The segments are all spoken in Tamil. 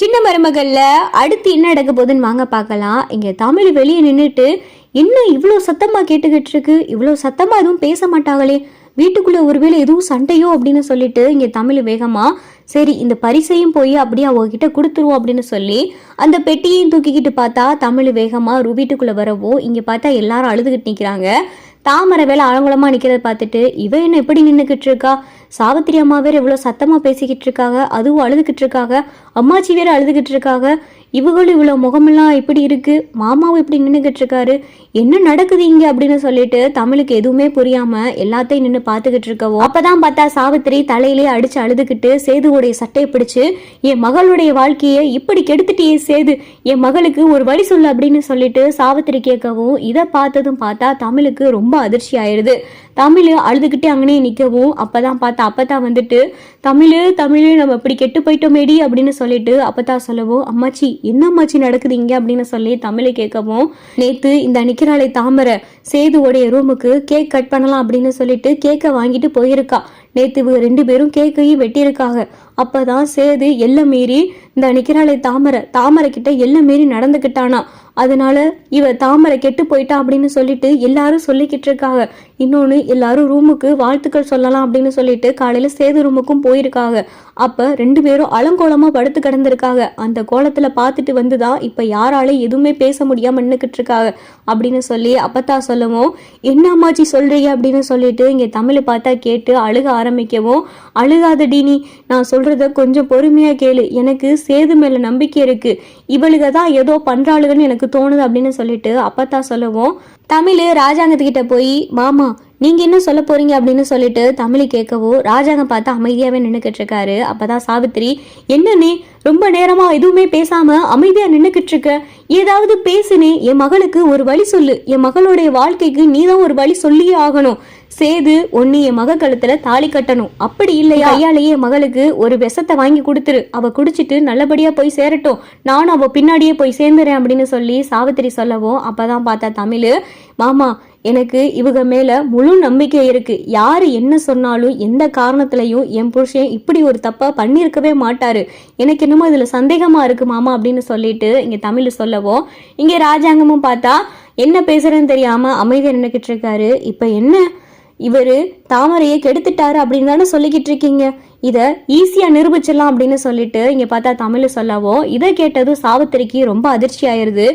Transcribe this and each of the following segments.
சின்ன மருமகளில் அடுத்து என்ன நடக்க போகுதுன்னு வாங்க பார்க்கலாம். இங்கே தமிழ் வெளியே நின்றுட்டு என்ன இவ்வளோ சத்தமாக கேட்டுக்கிட்டு இருக்கு. இவ்வளோ சத்தமாக எதுவும் பேச மாட்டாங்களே. வீட்டுக்குள்ளே ஒருவேளை எதுவும் சண்டையோ அப்படின்னு சொல்லிட்டு இங்கே தமிழ் வேகமாக சரி இந்த பரிசையும் போய் அப்படியே அவகிட்ட கொடுத்துருவோம் அப்படின்னு சொல்லி அந்த பெட்டியையும் தூக்கிக்கிட்டு பார்த்தா தமிழ் வேகமாக ரூ வீட்டுக்குள்ளே வரவோ இங்கே பார்த்தா எல்லாரும் அழுதுகிட்டு நிற்கிறாங்க தாமரை வேலை ஆழங்குளமாக நிற்கிறத பார்த்துட்டு இவன் என்ன எப்படி நின்றுக்கிட்டு இருக்கா? சாவித்திரி அம்மா வேற இவ்வளோ சத்தமாக பேசிக்கிட்டு இருக்காங்க அதுவும் அழுதுகிட்டு இருக்காங்க அம்மாச்சி வேற அழுதுகிட்டு இருக்காங்க. இவங்களும் இவ்வளோ முகமெல்லாம் இப்படி இருக்குது மாமாவும் இப்படி நின்றுக்கிட்டு இருக்காரு. என்ன நடக்குது இங்கே அப்படின்னு சொல்லிட்டு தமிழுக்கு எதுவுமே புரியாமல் எல்லாத்தையும் நின்று பார்த்துக்கிட்டு இருக்கவோ அப்பதான் பார்த்தா சாவித்திரி தலையிலே அடித்து அழுதுகிட்டு சேதுவோடைய சட்டையை பிடிச்சி என் மகளுடைய வாழ்க்கையை இப்படி கெடுத்துட்டியே சேது என் மகளுக்கு ஒரு வழி சொல்லு அப்படின்னு சொல்லிட்டு சாவித்திரி கேட்கவும் இதை பார்த்ததும் பார்த்தா தமிழுக்கு ரொம்ப அதிர்ச்சி ஆயிடுது தமிழ் அழுதுகிட்டே அங்கனே நிற்கவும் அப்பதான் பார்த்தா அப்பதான் வந்துட்டு தமிழ் தமிழ் நம்ம இப்படி கெட்டு போயிட்டோமேடி அப்படின்னு சொல்லிட்டு அப்பதான் சொல்லவும் அம்மாச்சி என்ன அம்மாச்சி நடக்குது இங்கே? அப்படின்னு சொல்லி தமிழை கேட்கவும் நேத்து இந்த நிக்கிறாளை தாமரை சேதுவோடைய ரூமுக்கு கேக் கட் பண்ணலாம் அப்படின்னு சொல்லிட்டு கேக்கை வாங்கிட்டு போயிருக்கா. நேத்து இவங்க ரெண்டு பேரும் கேக்கையும் வெட்டியிருக்காங்க. அப்பதான் சேது எல்லை மீறி இந்த நிக்கிறாளை தாமரை தாமரை கிட்ட எல்லை மீறி நடந்துக்கிட்டானா அதனால இவ தாமரை கெட்டு போயிட்டா அப்படின்னு சொல்லிட்டு எல்லாரும் சொல்லிக்கிட்டு இருக்காங்க. இன்னொன்று எல்லாரும் ரூமுக்கு வாழ்த்துக்கள் சொல்லலாம் அப்படின்னு சொல்லிட்டு காலையில சேது ரூமுக்கும் போயிருக்காங்க. அப்ப ரெண்டு பேரும் அலங்கோலமா படுத்து கிடந்திருக்காங்க. அந்த கோலத்துல பார்த்துட்டு வந்துதான் இப்ப யாரால எதுவுமே பேச முடியாம நின்றுக்கிட்டு இருக்காங்க அப்படின்னு சொல்லி அப்பத்தா சொல்லவும் என்ன அம்மாச்சி சொல்றீங்க? அப்படின்னு சொல்லிட்டு இங்க தமிழை பார்த்தா கேட்டு அழுக ஆரம்பிக்கவும் அழுகாத டீனி நான் சொல்றத கொஞ்சம் பொறுமையா கேளு. எனக்கு சேது மேல நம்பிக்கை இருக்கு. இவளுக தான் ஏதோ பண்றாளுகன்னு எனக்கு தோணுது அப்படின்னு சொல்லிட்டு அப்பத்தா சொல்லவும். தமிழ் ராஜாங்கத்துக்கிட்ட போய் மாமா நீங்க என்ன சொல்ல போறீங்க? அப்படின்னு சொல்லிட்டு தமிழ் கேட்கவும் ராஜாங்கம் பார்த்து அமைதியாவே நின்னுக்கிட்டு இருக்காரு அப்பதான் சாவித்திரி என்னன்னே ரொம்ப நேரமா எதுவுமே பேசாம அமைதியா நின்னுக்கிட்டு இருக்க ஏதாவது பேசுனே என் மகளுக்கு ஒரு வழி சொல்லு. என் மகளுடைய வாழ்க்கைக்கு நீதான் ஒரு வழி சொல்லியே ஆகணும். சேது ஒன்னு என் மக கழுத்துல தாலி கட்டணும். அப்படி இல்லையா? ஐயாலேயே மகளுக்கு ஒரு விஷத்தை வாங்கி கொடுத்துரு. அவ குடிச்சிட்டு நல்லபடியா போய் சேரட்டும். நானும் அவ பின்னாடியே போய் சேர்ந்துறேன் அப்படின்னு சொல்லி சாவித்திரி சொல்லவும் அப்பதான் பார்த்தா தமிழ் மாமா எனக்கு இவங்க மேல முழு நம்பிக்கை இருக்கு. யாரு என்ன சொன்னாலும் எந்த காரணத்திலையும் என் புருஷன் இப்படி ஒரு தப்பா பண்ணியிருக்கவே மாட்டாரு. எனக்கு என்னமோ இதுல சந்தேகமா இருக்கு மாமா அப்படின்னு சொல்லிட்டு இங்க தமிழ் சொல்லவும். இங்க ராஜாங்கமும் பார்த்தா என்ன பேசுறேன்னு தெரியாம அமைதியா நின்னுக்கிட்டு இருக்காரு. இப்ப என்ன? இவர் தாமரையை கெடுத்துட்டாரு அப்படின்னு தானே சொல்லிக்கிட்டு இருக்கீங்க. இதை ஈஸியாக நிரூபிச்சிடலாம் அப்படின்னு சொல்லிட்டு இங்கே பார்த்தா தமிழ் சொல்லவோ இதை கேட்டதும் சாவித்திரிக்கு ரொம்ப அதிர்ச்சி ஆயிருது.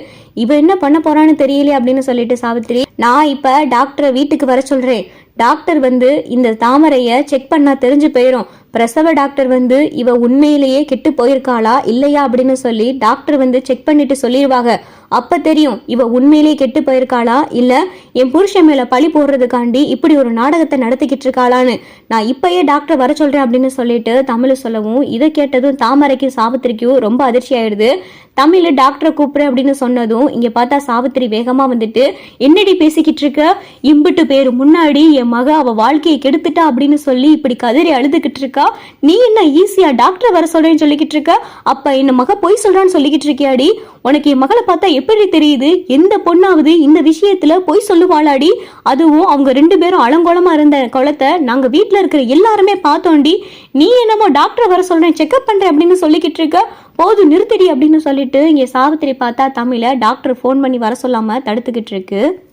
இவ என்ன பண்ண போறான்னு தெரியலையே அப்படின்னு சொல்லிட்டு சாவித்திரி நான் இப்போ டாக்டரை வீட்டுக்கு வர சொல்கிறேன் டாக்டர் வந்து இந்த தாமரையை செக் பண்ணால் தெரிஞ்சு போயிடும் பிரசவ டாக்டர் வந்து இவ உண்மையிலேயே கெட்டு போயிருக்காளா? இல்லையா? அப்படின்னு சொல்லி டாக்டர் வந்து செக் பண்ணிட்டு சொல்லிடுவாங்க. அப்ப தெரியும் இவ உண்மையிலேயே கெட்டு போயிருக்காளா? இல்ல என் புருஷன் மேல பழி போடுறதுக்காண்டி இப்படி ஒரு நாடகத்தை நடத்திக்கிட்டு இருக்காளான்னு. நான் இப்பயே டாக்டர் வர சொல்றேன் அப்படின்னு சொல்லிட்டு தமிழ் சொல்லவும் இதை கேட்டதும் தாமரைக்கும் சாவித்திரிக்கும் ரொம்ப அதிர்ச்சி ஆயிடுது. தமிழ் டாக்டரை கூப்பிடுறேன் அப்படின்னு சொன்னதும் இங்க பார்த்தா சாவித்திரி வேகமா வந்துட்டு என்னடி பேசிக்கிட்டு இருக்க? இம்பிட்டு பேர் முன்னாடி என் மக அவ வாழ்க்கையை கெடுத்துட்டா அப்படின்னு சொல்லி இப்படி கதறி அழுதுகிட்டு இருக்கா நீ என்ன ஈஸியா டாக்டர் வர சொல்றேன்னு சொல்லிக்கிட்டு இருக்க? அப்ப என்ன மக பொய் சொல்றான்னு சொல்லிக்கிட்டு இருக்கியாடி? உனக்கு என் மகளை பார்த்தா எப்படி தெரியுது? எந்த பொண்ணாவது இந்த விஷயத்துல பொய் சொல்லுவாளாடி? அதுவும் அவங்க ரெண்டு பேரும் அலங்கோலமா இருந்த குளத்தை நாங்க வீட்டுல இருக்கிற எல்லாருமே பார்த்தோண்டி நீ என்னமோ டாக்டர் வர சொல்றேன் செக்அப் பண்றேன் அப்படின்னு சொல்லிக்கிட்டு இருக்க? போதும் நிறுத்தடி அப்படின்னு சொல்லிட்டு இங்க சாவித்திரி பார்த்தா தமிழ டாக்டர் ஃபோன் பண்ணி வர சொல்லாம தடுத்துக்கிட்டு இருக்கு.